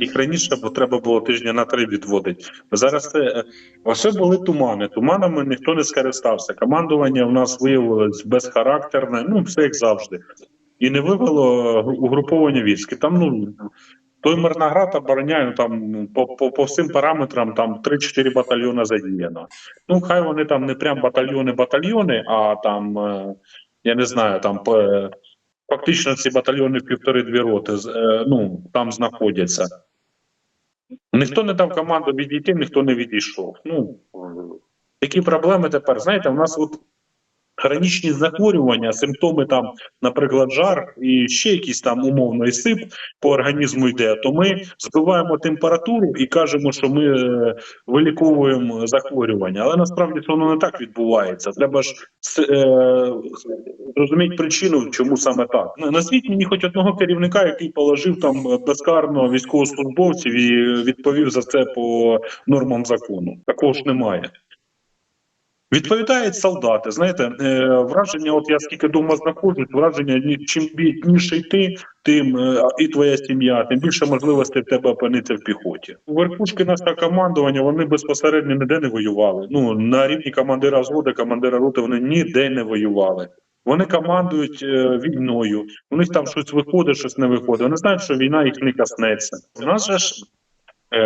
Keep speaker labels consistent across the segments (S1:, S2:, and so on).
S1: Їх раніше бо треба було тижня на три відводити. Зараз це е, були тумани. Туманами ніхто не скористався. Командування у нас виявилось безхарактерне, ну все як завжди, і не вивело угруповання військ. Там ну той Мирноград обороняє ну, там по, по, по всім параметрам там 3-4 батальйони задіяно. Ну хай вони там не прям батальйони, батальйони, а там е, я не знаю, там фактично ці батальйони півтори-дві роти е, ну там знаходяться. Ніхто не дав команду відійти, ніхто не відійшов. Ну е, які проблеми тепер? Знаєте, у нас от хронічні захворювання, симптоми там, наприклад, жар і ще якийсь там умовний сип по організму йде, то ми збиваємо температуру і кажемо, що ми е, виліковуємо захворювання. Але насправді це воно не так відбувається. Треба ж е, зрозуміти причину, чому саме так. Ну, Назвіть мені хоч одного керівника, який положив там безкарно військовослужбовців і відповів за це по нормам закону. Такого ж немає. Відповідають солдати. Знаєте, е, враження, от я скільки вдома знаходжусь, враження, чим бідніше йти, тим е, і твоя сім'я, тим більше можливостей в тебе опинитися в піхоті. У Верхушки нашого командування вони безпосередньо ніде не воювали. Ну на рівні командира взводу, командира роти вони ніде не воювали. Вони командують е, війною. У них там щось виходить, щось не виходить. Вони знають, що війна їх не коснеться. У нас же ж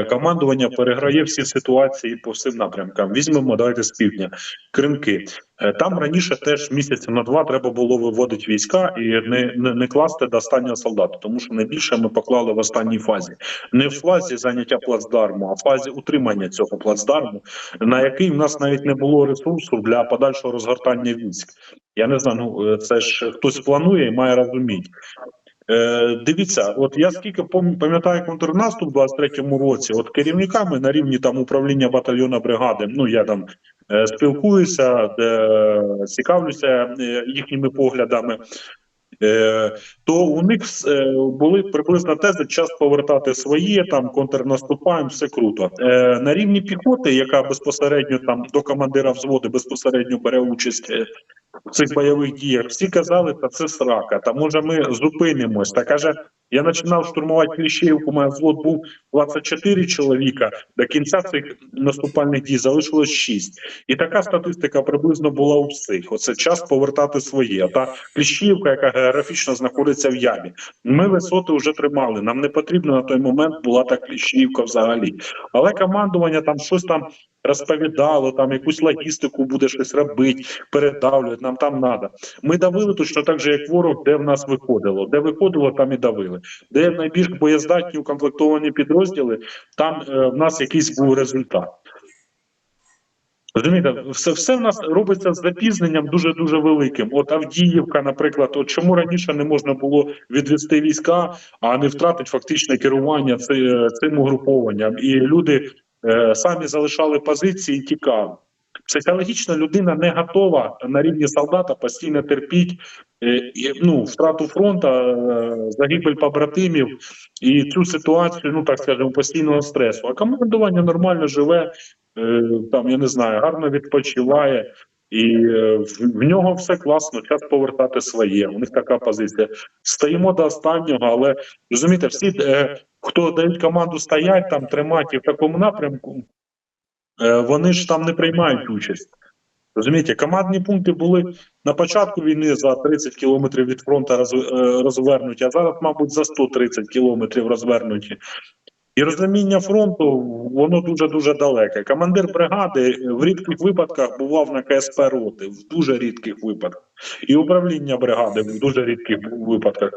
S1: командування переграє всі ситуації по всім напрямкам. Візьмемо, давайте з півдня. Кримки. Е, Там раніше теж місяців на два треба було виводити війська і не, не, не класти до останнього солдата, тому що найбільше ми поклали в останній фазі. Не в фазі заняття плацдарму, а в фазі утримання цього плацдарму, на який в нас навіть не було ресурсу для подальшого розгортання військ. Я не знаю, ну е, це ж хтось планує і має розуміти. Е, дивіться, от я скільки пам- пам'ятаю контрнаступ у 23-му році, от керівниками на рівні там управління батальйона бригади, ну я там е, спілкуюся, цікавлюся е, їхніми поглядами. То у них були приблизно тези час повертати своє, там контрнаступаємо, все круто. На рівні піхоти, яка безпосередньо там до командира взводу безпосередньо бере участь в цих бойових діях, всі казали, та це срака, та може ми зупинимось. Та каже, я починав штурмувати Кліщеївку, моя взвод був 24 чоловіка. До кінця цих наступальних дій залишилось 6. І така статистика приблизно була у всіх. Оце час повертати своє. Та Кліщіївка, яка географічно знаходиться в ямі. Ми висоти вже тримали. Нам не потрібно на той момент була та Кліщіївка взагалі. Але командування там щось там розповідало, там якусь логістику буде щось робити, передавлювати, нам там треба. Ми давили точно так же, як ворог, де в нас виходило. Де виходило, там і давили. Де найбільш боєздатні укомплектовані підрозділи, там е, в нас якийсь був результат. Розумієте, все, все в нас робиться з запізненням дуже дуже великим. От Авдіївка, наприклад, от чому раніше не можна було відвести війська, а не втратити фактичне керування ци- цим угрупованням, і люди е, самі залишали позиції і тікали. Психологічно людина не готова на рівні солдата постійно терпіть е, ну, втрату фронту, е, загибель побратимів і цю ситуацію, ну так скажемо, постійного стресу. А командування нормально живе, е, там я не знаю, гарно відпочиває. І е, в, нього все класно, час повертати своє. У них така позиція. Стоїмо до останнього, але розумієте, всі, е, хто дають команду стоять там, тримати в такому напрямку, е, вони ж там не приймають участь. Розумієте, командні пункти були на початку війни за 30 кілометрів від фронту е, розвернуті, а зараз, мабуть, за 130 кілометрів розвернуті. І розуміння фронту воно дуже дуже далеке. Командир бригади в рідких випадках бував на КСП роти, в дуже рідких випадках, і управління бригади в дуже рідких випадках.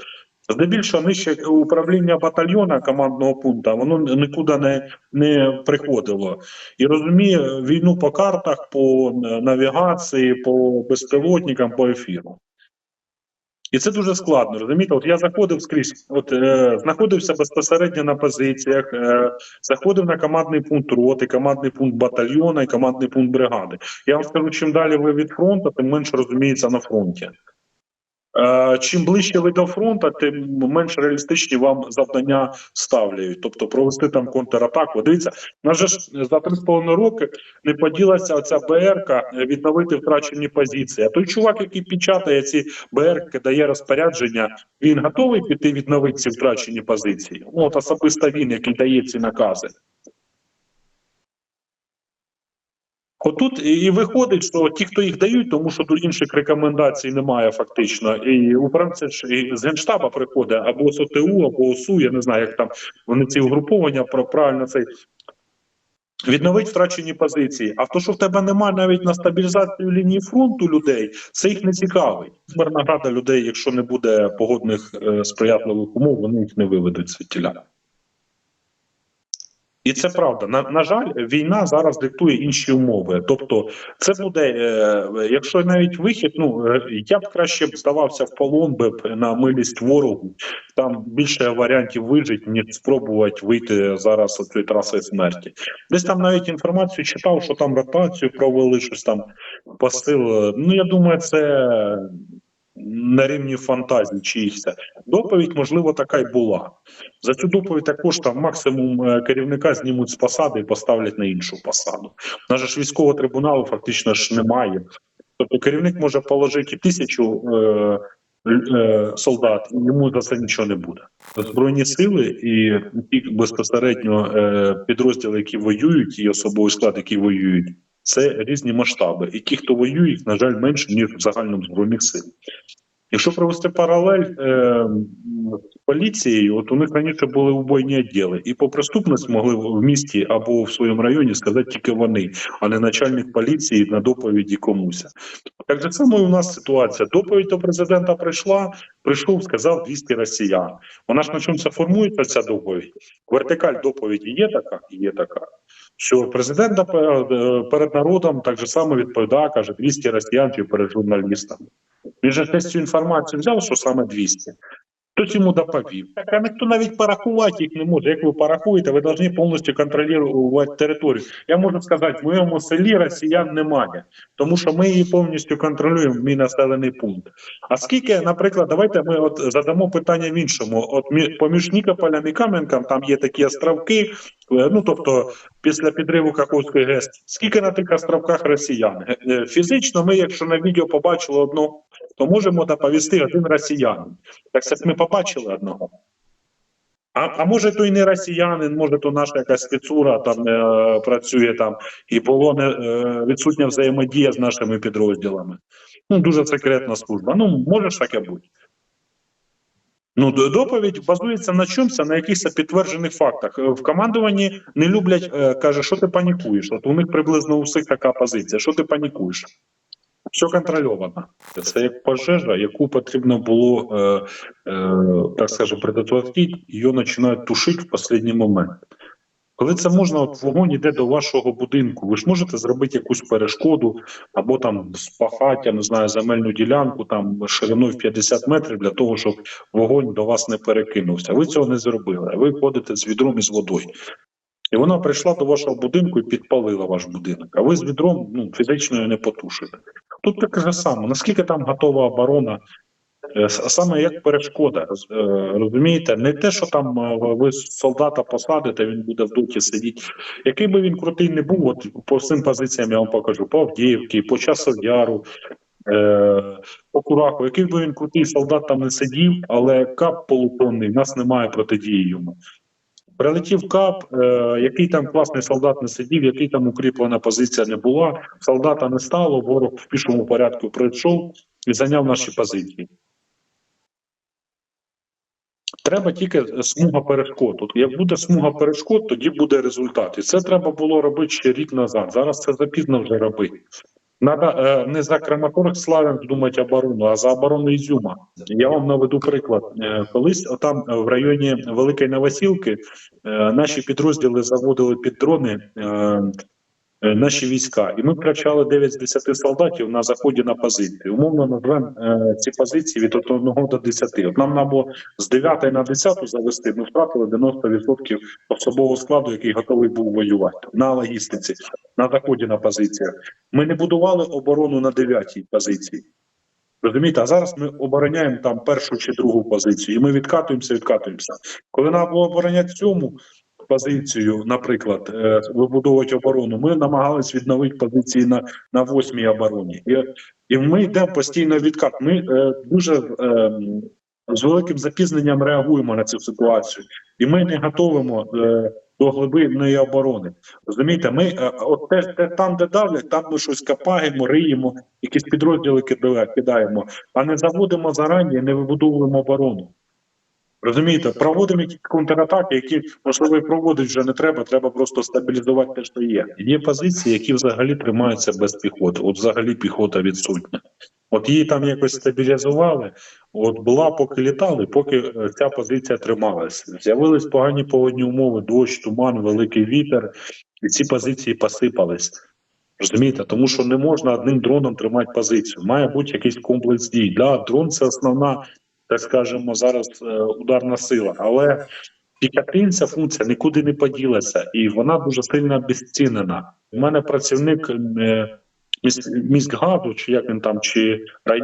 S1: Здебільшого нижче управління батальйона командного пункту воно нікуди не, не приходило і розуміє війну по картах, по е, навігації, по безпілотникам, по ефіру. І це дуже складно. Розумієте, от я заходив скрізь, от е, знаходився безпосередньо на позиціях, е, заходив на командний пункт роти, командний пункт батальйона і командний пункт бригади. Я вам скажу, чим далі ви від фронту, тим менше розуміється на фронті. Е, Чим ближче ви до фронту, тим менш реалістичні вам завдання ставляють. Тобто провести там контратаку. Дивіться, у нас же ж за 3,5 роки не поділася оця БРК відновити втрачені позиції. А той чувак, який печатає ці БРК, дає розпорядження, він готовий піти відновити ці втрачені позиції. От особисто він, який дає ці накази. Отут і виходить, що ті, хто їх дають, тому що тут інших рекомендацій немає фактично. І управця ж і з генштаба приходить або з ОТУ, або ОСУ, я не знаю, як там вони ці угруповання про правильно цей. Відновить втрачені позиції. А то, що в тебе немає навіть на стабілізацію лінії фронту людей, це їх не цікавить. Мирна рада людей, якщо не буде погодних е, сприятливих умов, вони їх не виведуть звідтіля. І це правда. На, на жаль, війна зараз диктує інші умови. Тобто, це буде, е, якщо навіть вихід, ну е, я б краще б здавався в полон би на милість ворогу. Там більше варіантів вижити, ніж спробувати вийти зараз з цієї траси смерті. Десь там навіть інформацію читав, що там ротацію провели, щось там посил. Ну я думаю, це на рівні фантазії чиїхся. Доповідь, можливо, така й була. За цю доповідь також там максимум е, керівника знімуть з посади і поставлять на іншу посаду. У ж військового трибуналу фактично ж немає. Тобто керівник може положити тисячу е, е, солдат, і йому за це нічого не буде. Збройні сили і ті безпосередньо е, підрозділи, які воюють, і особовий склад, який воюють, це різні масштаби. І ті, хто воює, їх, на жаль, менше, ніж в загальному збройних сил. Якщо провести паралель е, поліцією, от у них раніше були убойні відділи, і по преступності могли в місті або в своєму районі сказати тільки вони, а не начальник поліції на доповіді комусь. Так же само і у нас ситуація. Доповідь до президента прийшла, прийшов, сказав 200 росіян. Вона ж на чому це формується ця доповідь? Вертикаль доповіді є така, є така. Що президент е, перед народом так же само відповідає, каже 200 росіян чи перед журналістами. Він же десь цю інформацію взяв, що саме 200. Хтось йому доповів. Так, а ніхто навіть порахувати їх не може. Як ви порахуєте, ви повинні повністю контролювати територію. Я можу сказати, в моєму селі росіян немає, тому що ми її повністю контролюємо, мій населений пункт. А скільки, наприклад, давайте ми от задамо питання в іншому. От поміж Нікополем і Кам'янком там є такі островки, е, ну тобто після підриву Каховської ГЕС. Скільки на тих островках росіян? Е, е, Фізично, ми, якщо на відео побачили одного, то можемо доповісти один росіянин. Так це ми побачили одного. А, а може то і не росіянин, може то наша якась спецура там е, працює там, і було не е, відсутня взаємодія з нашими підрозділами. Ну, дуже секретна служба. Ну, може ж таке бути. Ну, доповідь базується на чомусь, на якихось підтверджених фактах. Е, В командуванні не люблять, е, каже, що ти панікуєш. От у них приблизно у всіх така позиція. Що ти панікуєш? Все контрольовано. Це як пожежа, яку потрібно було, е, е, так скажемо, предотвратити, її починають тушити в останній момент. Коли це можна, от вогонь іде до вашого будинку, ви ж можете зробити якусь перешкоду або там спахати, я не знаю, земельну ділянку там шириною в 50 метрів для того, щоб вогонь до вас не перекинувся. Ви цього не зробили. Ви ходите з відром і з водою. І вона прийшла до вашого будинку і підпалила ваш будинок. А ви з відром ну, фізично не потушите. Тут таке ж саме. Наскільки там готова оборона? Е, Саме як перешкода, е, розумієте, не те, що там е, ви солдата посадите, він буде в дуті сидіти. Який би він крутий не був, от по всім позиціям я вам покажу, по Авдіївці, по Часов'яру, по Кураху, який би він крутий солдат там не сидів, але кап полутонний, в нас немає протидії йому. Прилетів кап, е, який там класний солдат не сидів, який там укріплена позиція не була, солдата не стало, ворог в пішому порядку прийшов і зайняв наші позиції. Треба тільки смуга перешкод. От як буде смуга перешкод, тоді буде результат. І це треба було робити ще рік назад. Зараз це запізно вже робити. Надо е, не за Краматорськ Славян думати оборону, а за оборону Ізюма. Я вам наведу приклад. Е, колись там в районі Великої Новосілки е, наші підрозділи заводили під дрони е, е, наші війська, і ми втрачали 9 з 10 солдатів на заході на позиції. Умовно назвемо е, ці позиції від 1 до 10. От нам треба було з 9 на 10 завести. Ми втратили 90% особового складу, який готовий був воювати на логістиці, на заході на позиціях. Ми не будували оборону на 9 позиції. Розумієте, а зараз ми обороняємо там першу чи другу позицію, і ми відкатуємося, відкатуємося. Коли нам було обороняти цьому позицію, наприклад, е, вибудовувати оборону, ми намагались відновити позиції на, на восьмій обороні. І, і ми йдемо постійно відкат. Ми е, дуже е, з великим запізненням реагуємо на цю ситуацію, і ми не готовимо е, до глибинної оборони. Розумієте, ми е, от те, те там, де давлять, там ми щось копаємо, риємо, якісь підрозділи кида- кидаємо, а не заводимо зарані, не вибудовуємо оборону. Розумієте, проводимо якісь контратаки, які можливо і проводити вже не треба. Треба просто стабілізувати те, що є. Є позиції, які взагалі тримаються без піхоти. От взагалі піхота відсутня. От її там якось стабілізували. От була, поки літали, поки е, ця позиція трималася. З'явились погані погодні умови, дощ, туман, великий вітер, і ці позиції посипались. Розумієте, тому що не можна одним дроном тримати позицію. Має бути якийсь комплекс дій. Да, дрон це основна, так скажемо, зараз е, ударна сила, але пікатинця функція нікуди не поділася, і вона дуже сильно обезцінена. У мене працівник е, міськгаду, чи як він там, чи е,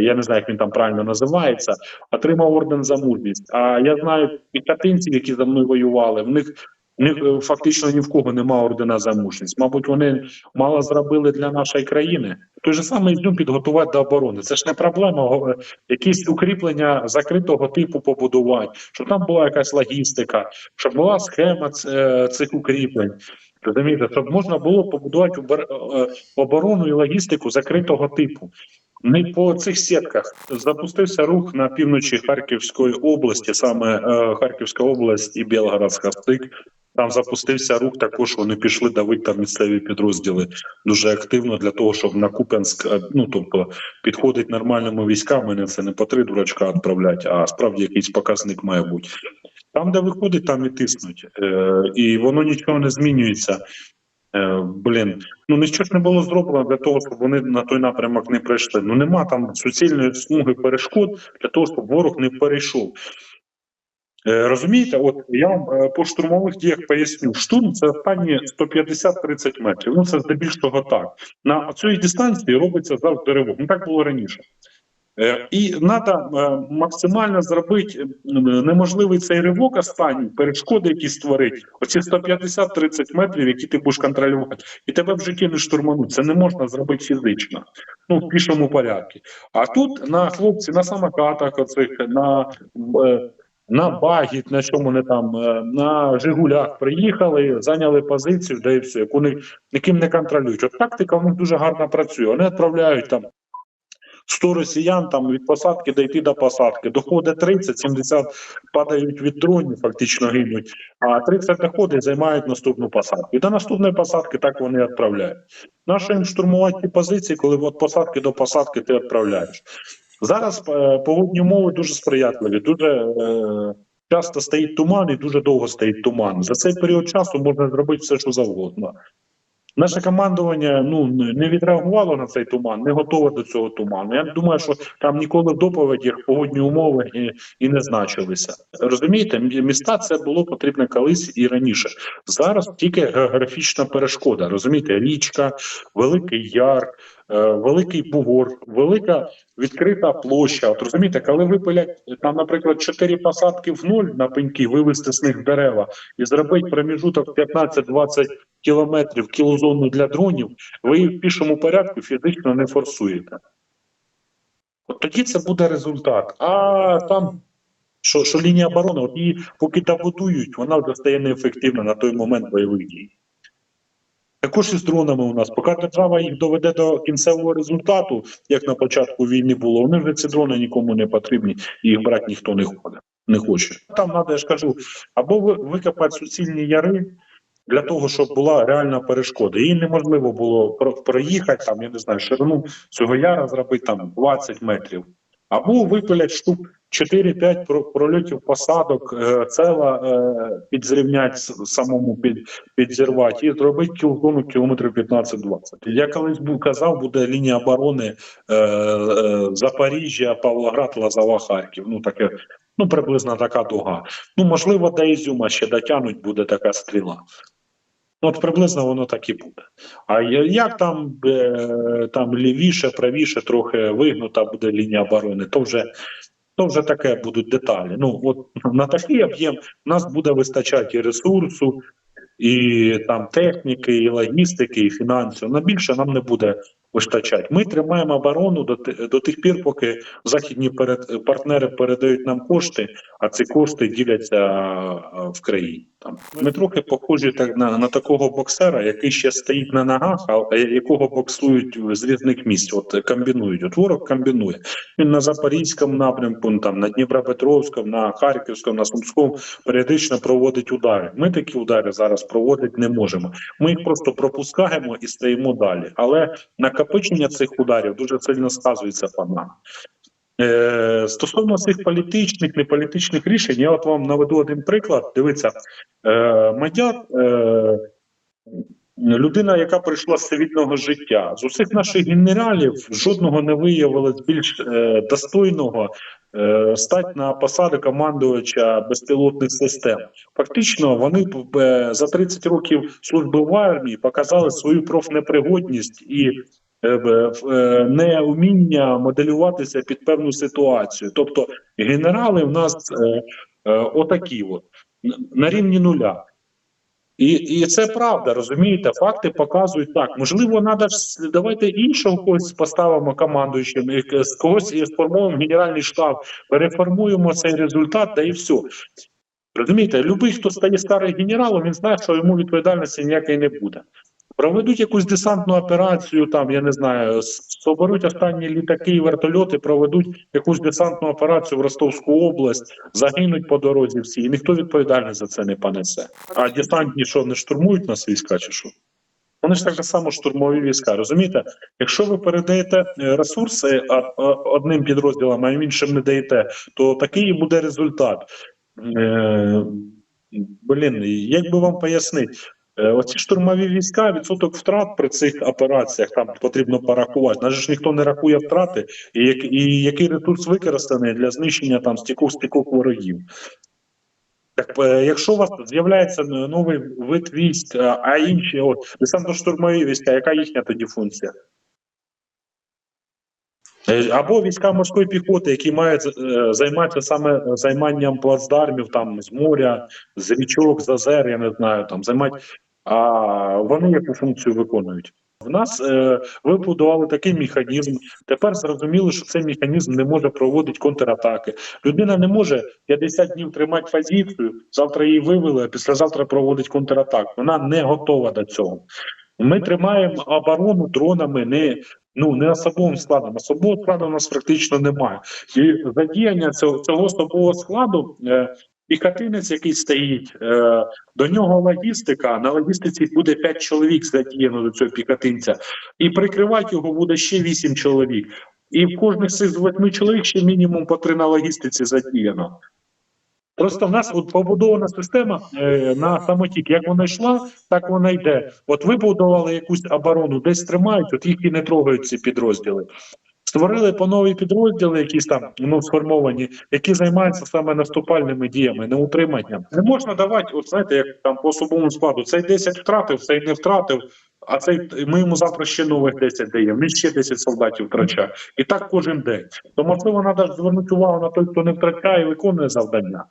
S1: я не знаю, як він там правильно називається, отримав орден за мужність. А я знаю пікатинців, які за мною воювали. В них в е, фактично ні в кого немає ордена за мужність. Мабуть, вони мало зробили для нашої країни. Той же самий Ізюм підготувати до оборони. Це ж не проблема. Якісь укріплення закритого типу побудувати, щоб там була якась логістика, щоб була схема е, цих укріплень. Розумієте, щоб можна було побудувати е, оборону і логістику закритого типу. Не по цих сітках запустився рух на півночі Харківської області, саме Харківська область і Білгородська стик. Там запустився рух. Також вони пішли давити там місцеві підрозділи дуже активно для того, щоб на Куп'янськ, е, ну тобто підходить нормальними військами. Не це не по три дурачка відправляти, а справді якийсь показник має бути. Там, де виходить, там і тиснуть, е, і воно нічого не змінюється. Е, блін, ну нічого ж не було зроблено для того, щоб вони на той напрямок не прийшли. Ну нема там суцільної смуги перешкод для того, щоб ворог не перейшов. Е, розумієте, от я вам е, по штурмових діях поясню. Штурм це останні 150-30 метрів. Ну це здебільшого так. На цій дистанції робиться завжди ривок. Ну так було раніше. Е, І треба максимально зробити неможливий цей ривок останній, перешкоди, які створить, оці 150-30 метрів, які ти будеш контролювати, і тебе в житті не штурмануть. Це не можна зробити фізично, ну в пішому порядку. А тут на хлопці, на самокатах, оцих, на, на багі, на чому не там, е, на Жигулях приїхали, зайняли позицію, де і все, яку не, ніким не контролюють. От тактика в них дуже гарно працює. Вони відправляють там 100 росіян там від посадки дійти до посадки. Доходить 30, 70 падають від дронів, фактично гинуть, а 30 доходить, займають наступну посадку. І до наступної посадки так вони відправляють. Нащо їм штурмувати ті позиції, коли від посадки до посадки ти відправляєш? Зараз е, погодні умови дуже сприятливі, дуже е, часто стоїть туман і дуже довго стоїть туман. За цей період часу можна зробити все, що завгодно. Наше командування ну не відреагувало на цей туман, не готове до цього туману. Я думаю, що там ніколи в доповідях погодні умови і, і не значилися. Розумієте, міста це було потрібно колись і раніше. Зараз тільки географічна перешкода. Розумієте, річка, великий яр, е, великий бугор, велика відкрита площа. От розумієте, коли випилять там, наприклад, чотири посадки в нуль на пеньки, вивести з них дерева і зробити проміжуток 15-20 кілометрів кілозону для дронів, ви її в пішому порядку фізично не форсуєте. От тоді це буде результат. А там, що, що лінія оборони, от її поки добудують, вона вже стає неефективна на той момент бойових дій. Також і з дронами у нас, поки держава їх доведе до кінцевого результату, як на початку війни було, вони вже ці дрони нікому не потрібні, їх брати ніхто не ходить, не хоче. Там треба, я ж кажу, або викопати суцільні яри для того, щоб була реальна перешкода. Її неможливо було про- проїхати, там, я не знаю, ширину цього яра зробити там 20 метрів. Або випилять штук 4-5 про- прольотів посадок, е, села е, підзрівнять самому під, підзірвати і зробити кілзону кілометрів 15-20. Я колись був казав, буде лінія оборони е, Запоріжжя, Павлоград, Лазова, Харків. Ну таке, ну приблизно така дуга. Ну можливо, до Ізюма ще дотягнуть, буде така стріла. От приблизно воно так і буде. А як там, е, там лівіше, правіше, трохи вигнута буде лінія оборони, то вже, то вже таке будуть деталі. Ну, от на такий об'єм у нас буде вистачати і ресурсу, і там техніки, і логістики, і фінансів. На більше нам не буде вистачати. Ми тримаємо оборону до, до тих пір, поки західні перед, партнери передають нам кошти, а ці кошти діляться в країні. Там ми трохи похожі так на, на такого боксера, який ще стоїть на ногах, а якого боксують з різних місць. От комбінують. От ворог комбінує. Він на запорізькому напрямку, ну, там на Дніпропетровському, на Харківському, на Сумському періодично проводить удари. Ми такі удари зараз проводити не можемо. Ми їх просто пропускаємо і стоїмо далі. Але накопичення цих ударів дуже сильно сказується по нам. Е, стосовно цих політичних, неполітичних рішень, я от вам наведу один приклад. Дивіться, е, Мадяр, е, людина, яка прийшла з цивільного життя, з усіх наших генералів жодного не виявилось більш достойного е, стати на посади командувача безпілотних систем. Фактично, вони за 30 років служби в армії показали свою профнепригодність і неуміння моделюватися під певну ситуацію. Тобто генерали в нас е, е, отакі, от, на рівні нуля. І, і це правда, розумієте? Факти показують так. Можливо, треба давайте іншого когось поставимо командуючим, з когось і сформуємо генеральний штаб, переформуємо цей результат, та і все. Розумієте, любий, хто стає старим генералом, він знає, що йому відповідальності ніякої не буде. Проведуть якусь десантну операцію, там я не знаю, соберуть останні літаки і вертольоти, проведуть якусь десантну операцію в Ростовську область, загинуть по дорозі всі, і ніхто відповідальність за це не понесе. А десантні що не штурмують нас війська, чи що? Вони ж так само штурмові війська. Розумієте, якщо ви передаєте е, ресурси одним підрозділам, а іншим не даєте, то такий буде результат. Е, Блін, як би вам пояснити? Е, Оці штурмові війська, відсоток втрат при цих операціях там потрібно порахувати. Нас ж ніхто не рахує втрати, і, як, і який ресурс використаний для знищення там стікох стікох ворогів. Так, е, якщо у вас з'являється новий вид військ, а- інші, от десантно-штурмові війська, яка їхня тоді функція? Е, Або війська морської піхоти, які мають е, займатися саме займанням плацдармів там з моря, з річок, з озер, я не знаю, там займати. А вони яку функцію виконують? В нас е, ви будували такий механізм. Тепер зрозуміло, що цей механізм не може проводити контратаки. Людина не може 50 днів тримати позицію, завтра її вивели, а післязавтра проводить контратаку. Вона не готова до цього. Ми тримаємо оборону дронами не ну не особовим складом. Особового складу у нас практично немає. І задіяння цього, цього особового складу. Е, Піхотинець, який стоїть, е, до нього логістика. На логістиці буде 5 чоловік задіяно до цього піхотинця, і прикривати його буде ще 8 чоловік. І в кожних з цих 8 чоловік ще мінімум по 3 на логістиці задіяно. Просто в нас от побудована система е, на самотік. Як вона йшла, так вона йде. От ви будували якусь оборону, десь тримають, от їх і не трогають ці підрозділи. Створили по нові підрозділи, якісь там ну сформовані, які займаються саме наступальними діями, не утриманням. Не можна давати, от знаєте, як там по особовому складу, цей 10 втратив, цей не втратив. А цей ми йому завтра ще нових 10 даємо. Він ще 10 солдатів втрачає. І так кожен день. То можливо, треба звернути увагу на той, хто не втрачає виконує завдання.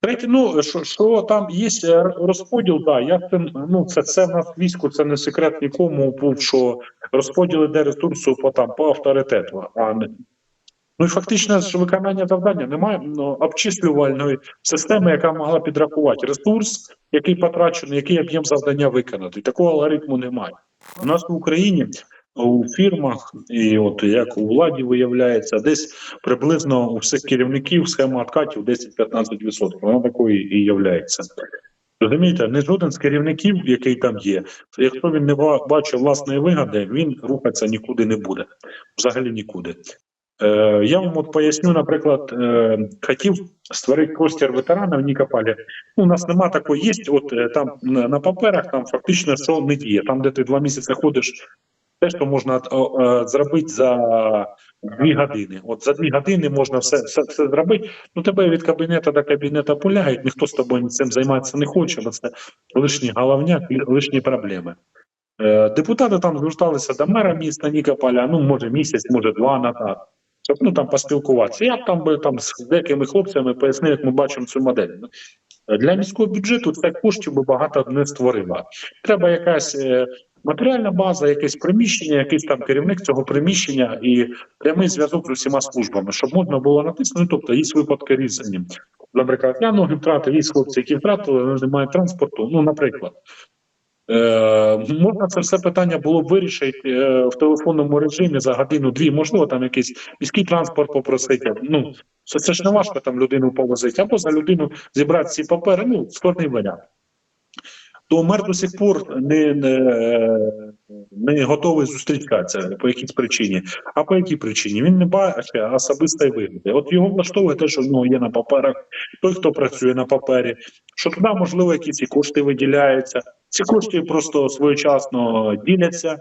S1: Третє, ну що, що там є е, розподіл, да, я ну це, це в нас військо, це не секрет нікому був, що розподіл іде ресурсу по там по авторитету, а не ну і фактично ж виконання завдання немає ну, обчислювальної системи, яка могла підрахувати ресурс, який потрачений, який об'єм завдання виконати. Такого алгоритму немає. У нас в Україні у фірмах, і от як у владі виявляється, десь приблизно у всіх керівників схема откатів 10-15%. Вона такою і являється. Розумієте, не жоден з керівників, який там є, якщо він не ба- бачить власної вигоди, він рухатися нікуди не буде. Взагалі нікуди. Е, я вам от поясню, наприклад, е, хотів створити простір ветерана в Нікополі. Ну, у нас нема такої, є от е, там на, на паперах, там фактично що не діє. Там, де ти два місяці ходиш, те, що можна е, зробити за Дві години. От за дві години можна все, все, все зробити. Ну тебе від кабінету до кабінету пуляють, ніхто з тобою цим займатися не хоче, бо це лишні головняк, лишні проблеми. Е, депутати там зверталися до мера міста Нікополя, ну може місяць, може два назад, щоб ну там поспілкуватися. Я там би там з деякими хлопцями пояснив, як ми бачимо цю модель. Е, Для міського бюджету це коштів би багато не створило. Треба якась е, матеріальна база, якесь приміщення, якийсь там керівник цього приміщення і прямий зв'язок з усіма службами, щоб можна було натиснути. Тобто є випадки різні. Наприклад, я ноги втратив, є хлопці, які втратили, але немає транспорту. Ну, наприклад. Е, можна це все питання було б вирішити е, в телефонному режимі за годину-дві, можливо, там якийсь міський транспорт попросити. Ну, це, це ж не важко там людину повозити, або за людину зібрати ці папери, ну, складний варіант. То мер до сих пор не, не, не готовий зустрічатися по якійсь причині. А по якій причині? Він не бачить особистої вигоди. От його влаштовує те, що в нього є на паперах, той, хто працює на папері, що туди, можливо, якісь і кошти виділяються. Ці кошти просто своєчасно діляться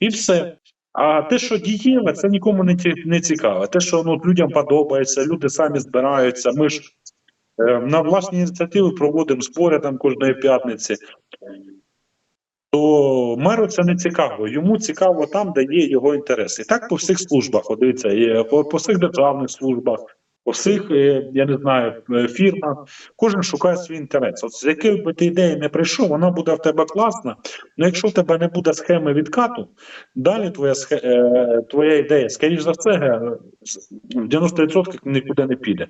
S1: і все. А те, що дієве, це нікому не, ці- не цікаво. Те, що ну, людям подобається, люди самі збираються. Ми ж на власні ініціативи проводимо збори там кожної п'ятниці. То меру це не цікаво. Йому цікаво там, де є його інтереси. І так по всіх службах, дивіться, по, по всіх державних службах, по всіх, е, я не знаю, е, фірмах. Кожен шукає свій інтерес. От з якої би ти ідеї не прийшов, вона буде в тебе класна. але якщо в тебе не буде схеми відкату, далі твоя е, твоя ідея, скоріш за все, е, в 90% нікуди не піде.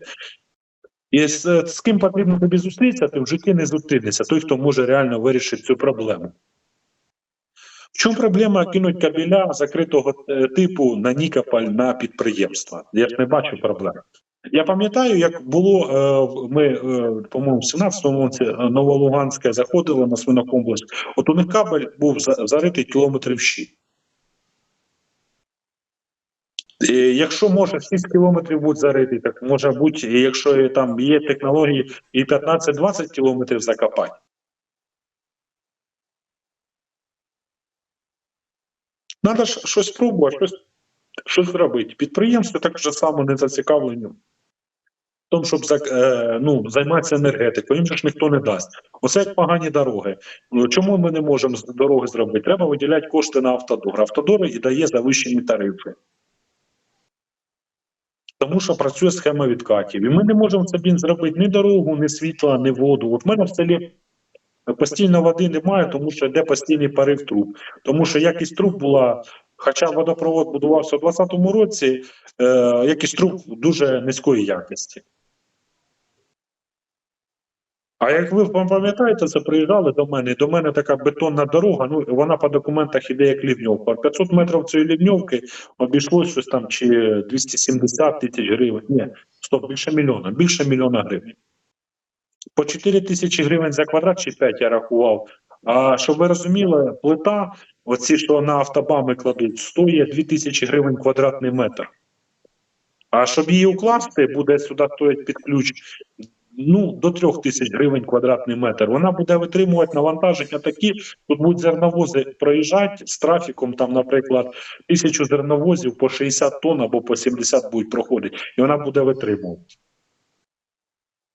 S1: І з, з ким потрібно тобі зустрітися, ти в житті не зустрінешся. Той, хто може реально вирішити цю проблему. В чому проблема кинуть кабеля закритого е, типу на Нікополь на підприємства? Я ж не бачу проблем. Я пам'ятаю, як було е, ми, е, по-моєму, в 17-му році Новолуганське заходило на свинокомплекс. От у них кабель був заритий кілометрів 6. І якщо може 6 кілометрів бути заритий, так може бути, якщо там є технології, і 15-20 кілометрів закопати. Треба ж щось пробувати, щось, щось зробити. Підприємство так же само не зацікавлені в тому, щоб е, ну, займатися енергетикою. Їм ж ніхто не дасть. Оце як погані дороги. Ну, Чому ми не можемо дороги зробити? Треба виділяти кошти на автодор. Автодор і дає завищені тарифи. Тому що працює схема відкатів. І ми не можемо собі зробити ні дорогу, ні світла, ні воду. От в мене в селі постійно води немає, тому що йде постійний парив труб. Тому що якість труб була, хоча водопровод будувався у 2020 році, е, якість труб дуже низької якості. А як ви пам'ятаєте, це приїжджали до мене, і до мене така бетонна дорога, ну вона по документах іде як лівньовка. 500 метрів цієї лівньовки обійшлось щось там чи 270 тисяч гривень. Ні, стоп, більше мільйона, більше мільйона гривень. По 4 тисячі гривень за квадрат чи 5 я рахував. А щоб ви розуміли, плита, оці, що на автобами кладуть, стоїть 2 тисячі гривень квадратний метр. А щоб її укласти, буде сюди стоїть під ключ ну, до 3 тисяч гривень квадратний метр. Вона буде витримувати навантаження такі, тут будуть зерновози проїжджати з трафіком, там, наприклад, тисячу зерновозів по 60 тонн або по 70 будуть проходити, і вона буде витримувати.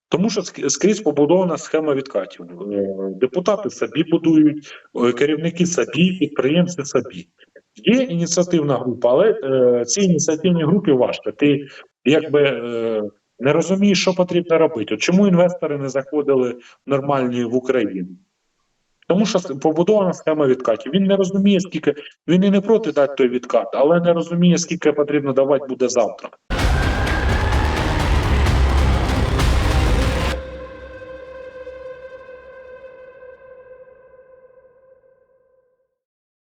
S1: Тому що скрізь побудована схема відкатів. Е, Депутати собі будують, е, керівники собі, підприємці собі. Є ініціативна група, але е, цій ініціативній групі важко. Ти якби е, не розуміє, що потрібно робити. От чому інвестори не заходили нормальні в Україну? Тому що побудована схема відкатів. Він не розуміє, скільки він і не проти дати той відкат, але не розуміє, скільки потрібно давати буде завтра.